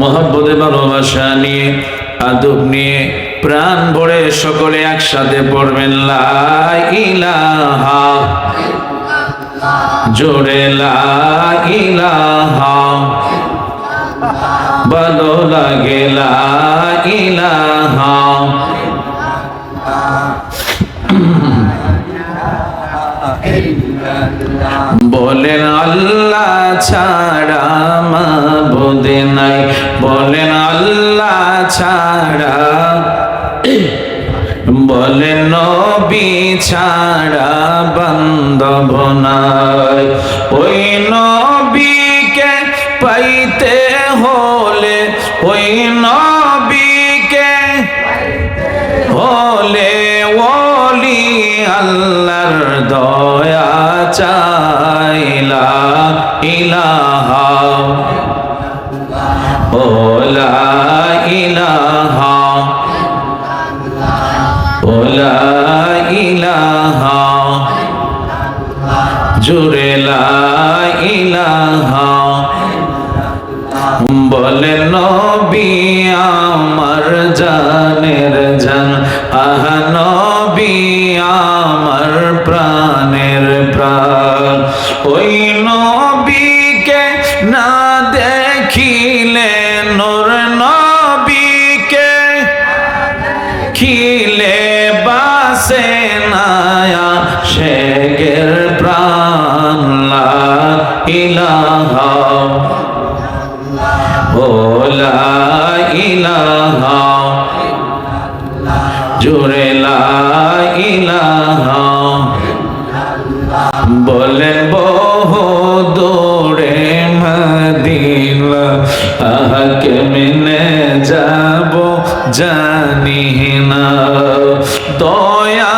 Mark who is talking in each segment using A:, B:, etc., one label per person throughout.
A: মহব্বতে ভালোবাসা নিয়ে, আদব নিয়ে প্রাণ ভরে সকলে একসাথে পড়বেন জোরে ভালো লাগে বলেন, আল্লাহ ছাড়া মাবুদে নাই। বলেন আল্লাহ ছাড়া, বলেন নবী ছাড়া বান্ধব নাই। ওই নবীকে পাইতে হলে, ওই নবীকে হলে ওলি আল্লাহর দয়া চাইলা ওলা ইলাহা ওলা ইলাহা। জুড়ে লা ইলাহা। বলে নবী, আমার জানের জান। আহ নবী, আমার প্রাণের প্রাণ। ওই খিলে বাসে নায়া শেখের প্রাণ ইলাহা। ওলা ইলাহা। জোরে বলেন বহু দূরে মদিনা আহকে মিনে যাব জানি না। দয়াল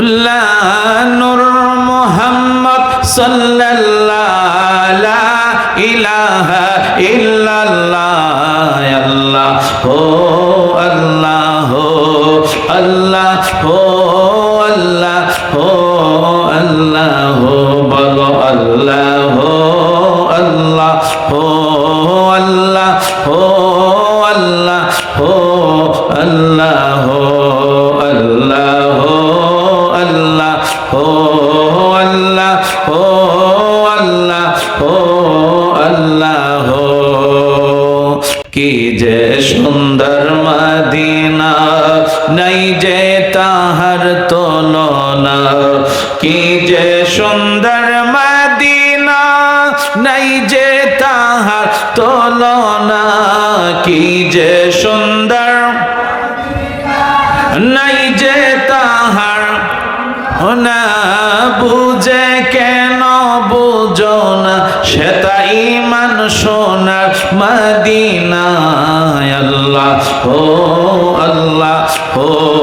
A: لا نور محمد صلى الله لا إله إلا الله. الله. الله. الله. ও না বুঝে কেন বুঝো না? সেটা ইমান মান সোনার মদিনায় আল্লাহ ও আল্লাহ ও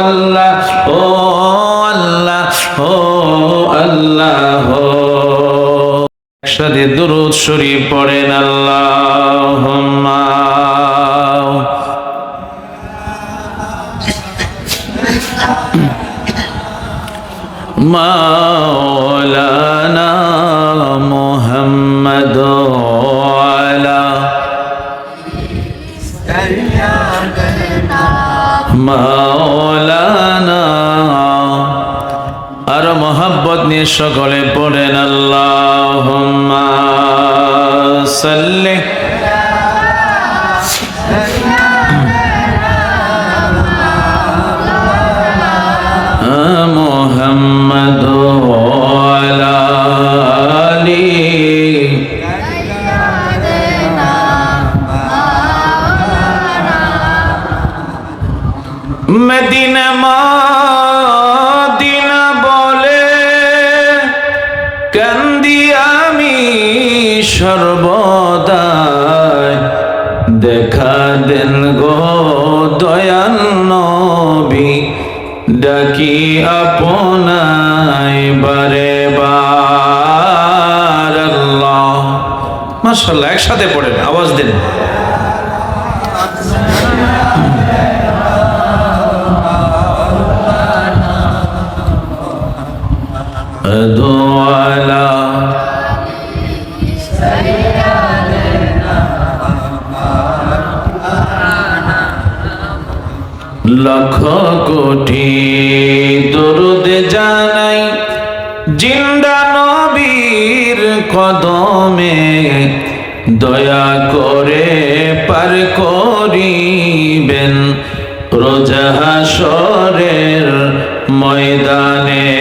A: আল্লাহ ও আল্লাহ ও আল্লাহ। একসাথে দুরুদ শরীফ পড়েন আল্লাহ মাওলা মাওলানা। আর মোহাব্বত নিয়ে সকলে পড়েন। আল্লাহ সাল্লি মদিনা বলে, কান্দি আমি সর্বদাই। দেখা দেন গো দয়াল নবী বারে বার আল্লাহ। একসাথে পড়েন, আওয়াজ দিন। কোটি দরুদ জানাই জিন্দা নবীর কদমে। দয়া করে পার করিবেন। রোজাহাসরের ময়দানে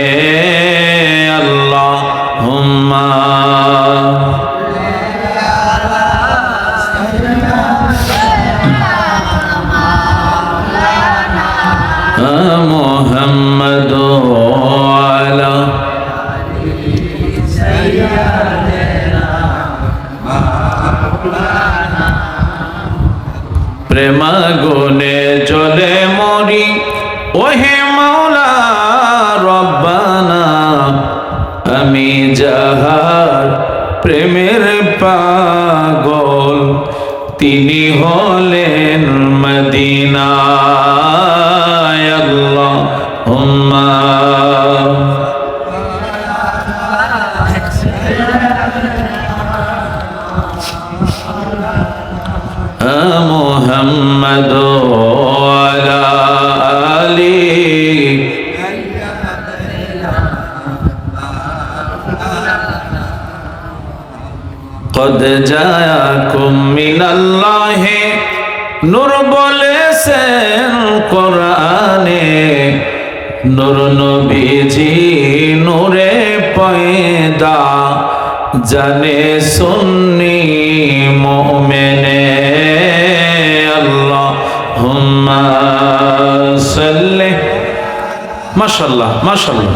A: তিনি হলেন মদিনা আল্লাহ قد جاءكم من الله নূর বলেছেন কোরআনে নূর নবীজি নূরে পয়দা জানে সুন্নি মুমিনে আল্লাহ হুম্মা সাল্লি মাশাআল্লাহ মাশাআল্লাহ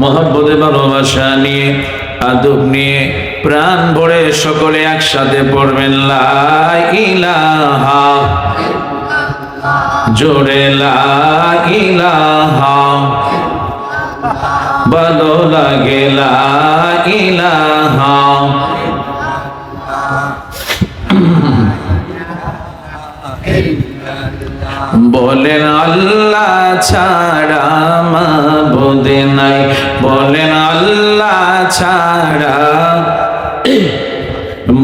A: মহাব্বতে ভালোবাসা নিয়ে আদব নিয়ে প্রাণ ভরে সকলে একসাথে পড়বেন জোরে ভালো লাগে লা বলেন আল্লাহ ছাড়া মাবুদ নাই। বলেন আল্লাহ ছাড়া,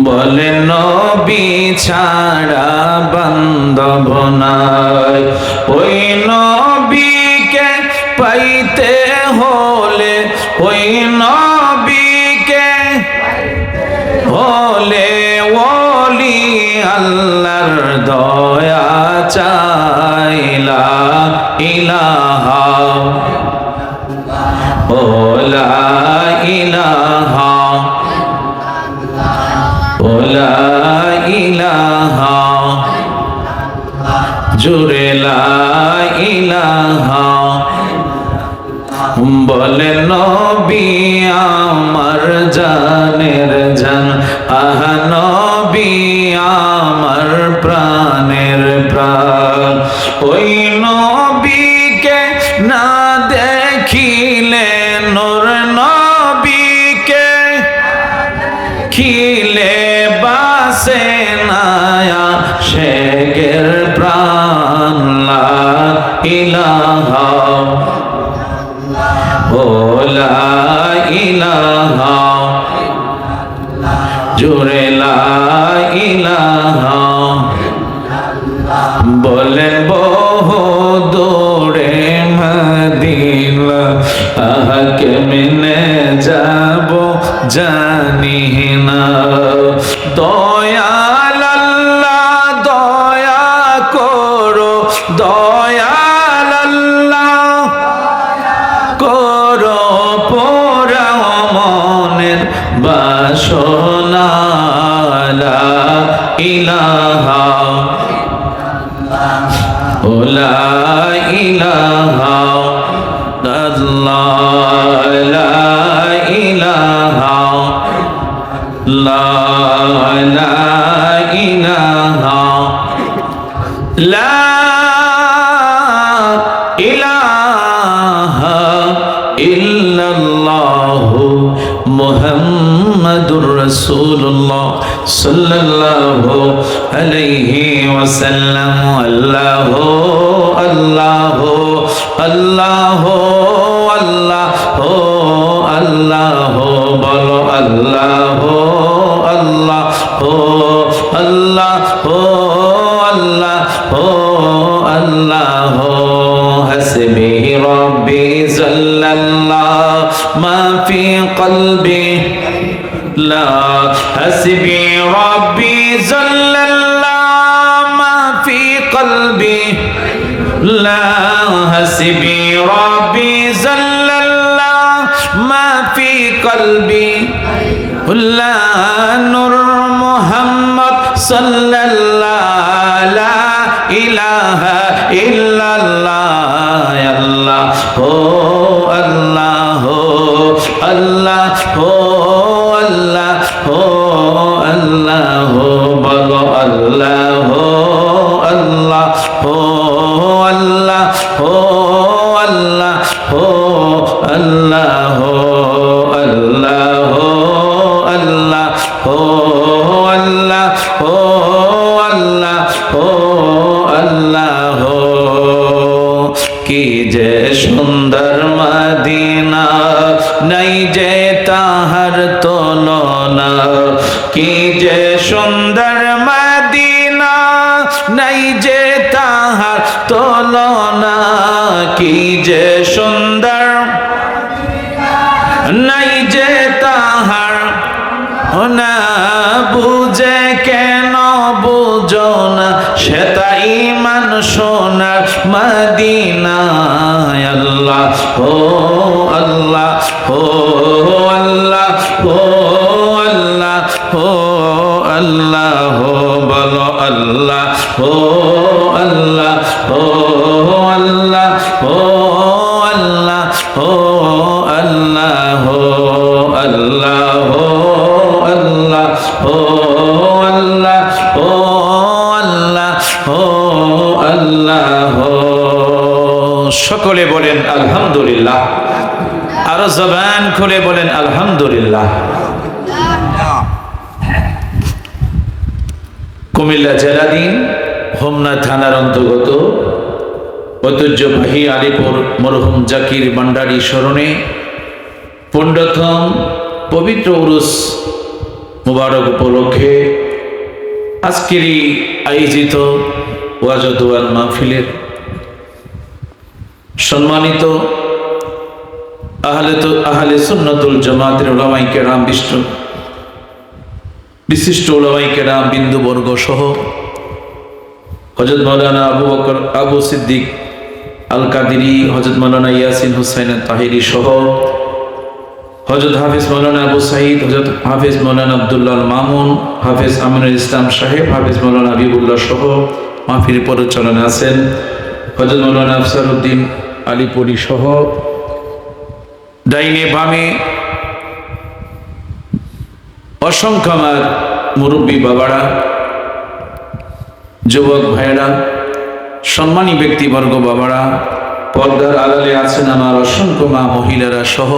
A: বলেন নবী ছাড়া বান্ধব নাই। ওই নবীকে পাইতে হলে, ওই নবীকে হলে ওলি আল্লাহর দয়া চাইলা ইলাহা। ওলা ইলাহা। ওলা ইলাহা। জুরে লা ইলাহা। বলে নবী আমার জানের জান। আহ নবী আমার প্রাণের প্রাণ। ওই নবীকে না দেখিলে, নূর নবীকে খিলে বাসে নায়া শেখের প্রাণ। লা ইলাহা লা ইলাহা। জোরে লা ইলাহা। বলেন বহু দূরে মদিনা। আহকে মিনে যাব জানি বাসনা লা ইলাহা ও লা ইলাহা আল্লাহ লা ইলাহা লা লা ইলাহা লা ইলাহা ইল্লাল্লাহু محمد رسول الله صلى الله عليه وسلم الله الله الله الله الله الله الله الله الله الله الله الله الله الله ما في قلبي لا. حسبي ربي زل الله ما في قلبي. لا. حسبي ربي زل الله ما في قلبي. لا. نور محمد صلى الله لا إله إلا الله. الله. الله. الله. তাহার তুলনা, কি যে সুন্দর মদিনা, নাই যে তাহার তুলনা, কি যে সুন্দর নাই যে তাহার। না বুঝে কেন বুঝো না, সে তাই মান সোনার মদিনায় আল্লাহ। ও agora. কুমিল্লা জেলাধীন হোমনা থানার অন্তর্গত ঐতিহ্যবাহী আলিপুর মরহুম জাকির ভান্ডারী স্মরণে পণ্ডথম পবিত্র উরুস মুবারক উপলক্ষে আজকেরই আয়োজিত ওয়াজদুয়াল মাহফিলের সম্মানিত আহলে তো আহলে সুন্নতুল জামাতের ওলামাই রাম বিষ্ণু বিশিষ্ট ওলামাই কেরাম, বিন্দুবর্গ সহ হজরত মৌলানা আবু বকর, আবু সিদ্দিক আল কাদিরি হজরত মৌলানা ইয়াসিন হুসাইন তাহিরি সহ হজরত হাফিজ মৌলানা আবু সাইদ হজরত হাফিজ মৌলানা আবদুল্লাহ মামুন, হাফিজ আমিনুল ইসলাম সাহেব, হাফিজ মৌলানা হাবিবুল্লাহ সহ মাহফির পরিচালনা আছেন। হজরত মৌলানা আফসার উদ্দিন আলিপুরি সহ ডাইনে বামে অসংখ্য আমার মুরব্বী বাবারা, যুবক ভাইয়েরা, সম্মানী ব্যক্তিবর্গ বাবারা, পর্দার আড়ালে আছেন আমার অসংখ্য মা মহিলারা সহ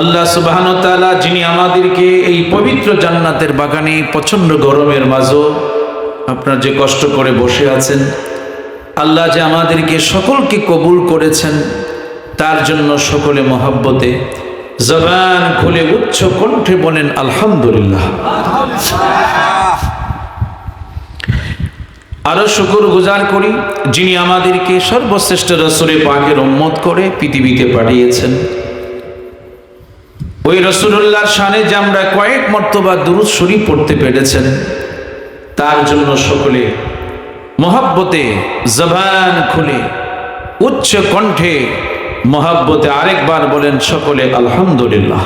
A: আল্লাহ সুবাহন তাআলা, যিনি আমাদেরকে এই পবিত্র জান্নাতের বাগানে প্রচণ্ড গরমের মাঝও আপনার যে কষ্ট করে বসে আছেন, আল্লাহ যে আমাদেরকে সকলকে কবুল করেছেন, তার জন্য সকলে মহাব্বতে জবান খুলে উচ্চ কণ্ঠে বলেন, আলহামদুলিল্লাহ। আরও শুকুর গুজার করি, যিনি আমাদেরকে সর্বশ্রেষ্ঠ রসুরে পাকের উম্মত করে পৃথিবীতে পাঠিয়েছেন। ওই রসুল্লাহর শানে যে আমরা কয়েক মর্তবা দুরুদ শরীফ পড়তে পেরেছেন, তার জন্য সকলে মহাব্বতে জবান খুলে উচ্চ কণ্ঠে মহাব্বতে আরেকবার বলেন সকলে আলহামদুলিল্লাহ।